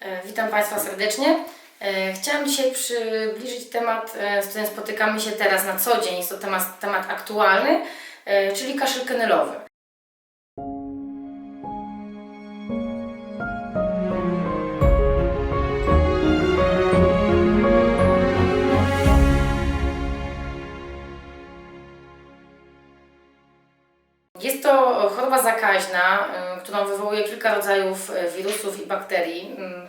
E, Witam Państwa serdecznie. E, Chciałam dzisiaj przybliżyć temat, e, z którym spotykamy się teraz na co dzień. Jest to temat, temat aktualny, czyli kaszel kenelowy. Zakaźna, y, którą wywołuje kilka rodzajów y, wirusów i bakterii. Mm,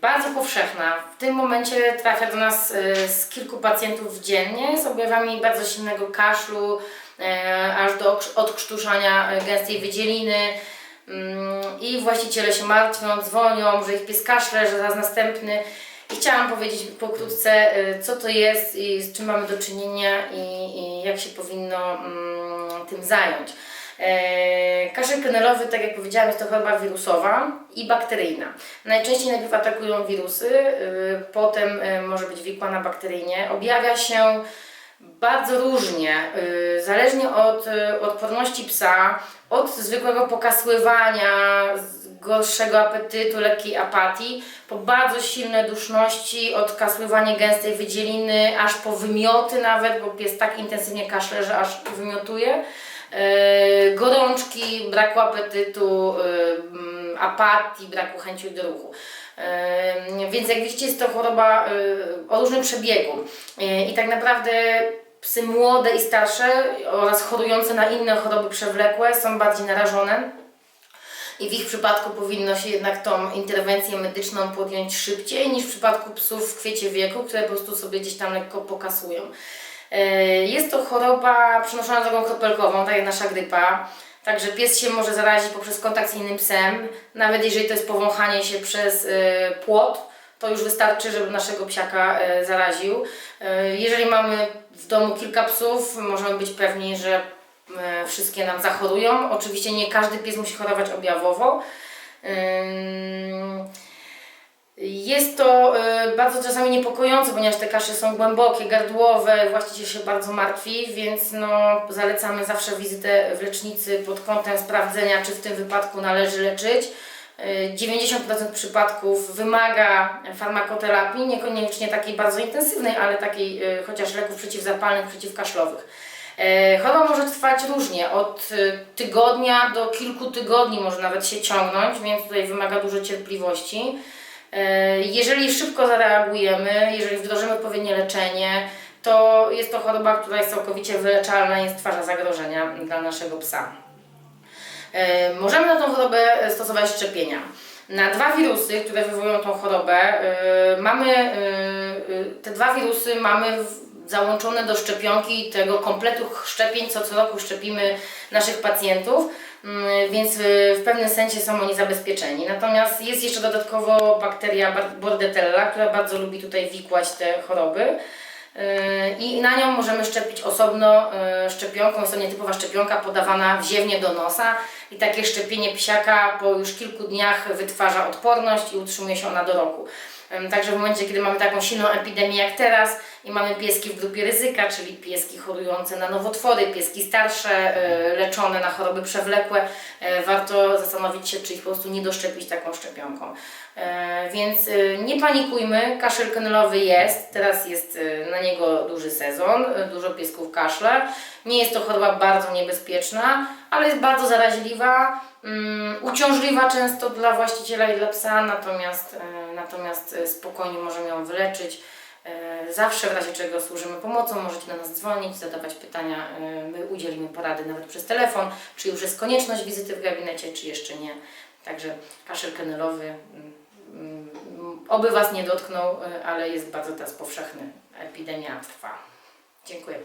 Bardzo powszechna. W tym momencie trafia do nas y, z kilku pacjentów dziennie z objawami bardzo silnego kaszlu, aż do odkrztuszania gęstej wydzieliny. Mm, I właściciele się martwią, dzwonią, że ich pies kaszle, że zaraz następny. I chciałam powiedzieć pokrótce, co to jest i z czym mamy do czynienia i, i jak się powinno mm, tym zająć. E, Kaszel kenelowy, tak jak powiedziałam, jest to choroba wirusowa i bakteryjna. Najczęściej najpierw atakują wirusy, y, potem y, może być wikłana bakteryjnie. Objawia się bardzo różnie, y, zależnie od odporności psa, od zwykłego pokasływania, gorszego apetytu, lekkiej apatii, po bardzo silne duszności, od kasływania gęstej wydzieliny, aż po wymioty nawet, bo pies tak intensywnie kaszle, że aż wymiotuje. E, gorączki, braku apetytu, mm, apatii, braku chęci do ruchu. E, Więc jak widzicie jest to choroba o różnym przebiegu i tak naprawdę psy młode i starsze oraz chorujące na inne choroby przewlekłe są bardziej narażone i w ich przypadku powinno się jednak tą interwencję medyczną podjąć szybciej niż w przypadku psów w kwiecie wieku, które po prostu sobie gdzieś tam lekko pokasują. E, Jest to choroba przenoszona drogą kropelkową, tak jak nasza grypa. Także pies się może zarazić poprzez kontakt z innym psem, nawet jeżeli to jest powąchanie się przez e, płot, to już wystarczy, żeby naszego psiaka e, zaraził. Jeżeli mamy w domu kilka psów, możemy być pewni, że wszystkie nam zachorują. Oczywiście nie każdy pies musi chorować objawowo. Jest to e, bardzo czasami niepokojące, ponieważ te kasze są głębokie, gardłowe, właściciel się bardzo martwi, więc no, zalecamy zawsze wizytę w lecznicy pod kątem sprawdzenia, czy w tym wypadku należy leczyć. E, 90% przypadków wymaga farmakoterapii, niekoniecznie takiej bardzo intensywnej, ale takiej e, chociaż leków przeciwzapalnych, przeciwkaszlowych. E, Choroba może trwać różnie, od tygodnia do kilku tygodni może nawet się ciągnąć, więc tutaj wymaga dużo cierpliwości. E, Jeżeli szybko zareagujemy, jeżeli wdrożymy odpowiednie leczenie, to jest to choroba, która jest całkowicie wyleczalna i stwarza zagrożenia dla naszego psa. E, Możemy na tą chorobę stosować szczepienia. Na dwa wirusy, które wywołują tą chorobę, e, mamy te dwa wirusy mamy załączone do szczepionki tego kompletu szczepień, co co roku szczepimy naszych pacjentów, więc e, w pewnym sensie są oni zabezpieczeni. Natomiast jest jeszcze dodatkowo bakteria Bordetella, która bardzo lubi tutaj wikłać te choroby. Yy, I na nią możemy szczepić osobno yy, szczepionką. Jest to nietypowa szczepionka podawana wziewnie do nosa i takie szczepienie psiaka po już kilku dniach wytwarza odporność i utrzymuje się ona do roku. Także w momencie, kiedy mamy taką silną epidemię jak teraz i mamy pieski w grupie ryzyka, czyli pieski chorujące na nowotwory, pieski starsze, yy, leczone na choroby przewlekłe, yy, warto zastanowić się, czy ich po prostu nie doszczepić taką szczepionką. E, Więc e, nie panikujmy, kaszel kenelowy jest, teraz jest e, na niego duży sezon, e, dużo piesków kaszle. Nie jest to choroba bardzo niebezpieczna, ale jest bardzo zaraźliwa, mm, uciążliwa często dla właściciela i dla psa, natomiast, e, natomiast e, spokojnie możemy ją wyleczyć. E, Zawsze w razie czego służymy pomocą, możecie do nas dzwonić, zadawać pytania, e, my udzielimy porady nawet przez telefon, czy już jest konieczność wizyty w gabinecie, czy jeszcze nie. Także kaszel kenelowy mm, mm, oby Was nie dotknął, y, ale jest bardzo teraz powszechny. Epidemia trwa. Dziękuję.